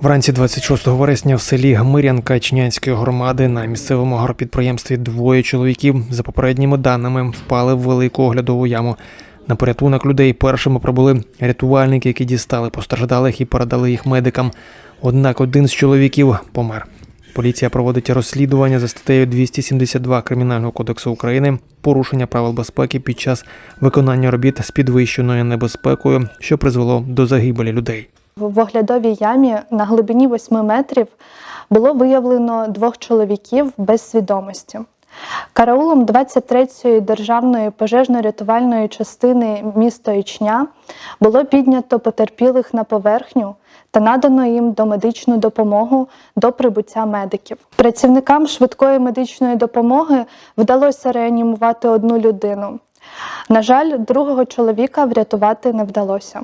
Вранці 26 вересня в селі Гмирянка Чинянської громади на місцевому агропідприємстві двоє чоловіків, за попередніми даними, впали в велику оглядову яму. На порятунок людей першими прибули рятувальники, які дістали постраждалих і передали їх медикам. Однак один з чоловіків помер. Поліція проводить розслідування за статтею 272 Кримінального кодексу України порушення правил безпеки під час виконання робіт з підвищеною небезпекою, що призвело до загибелі людей. В оглядовій ямі на глибині 8 метрів було виявлено двох чоловіків без свідомості. Караулом 23-ї державної пожежно-рятувальної частини міста Ічня було піднято потерпілих на поверхню та надано їм домедичну допомогу до прибуття медиків. Працівникам швидкої медичної допомоги вдалося реанімувати одну людину. На жаль, другого чоловіка врятувати не вдалося.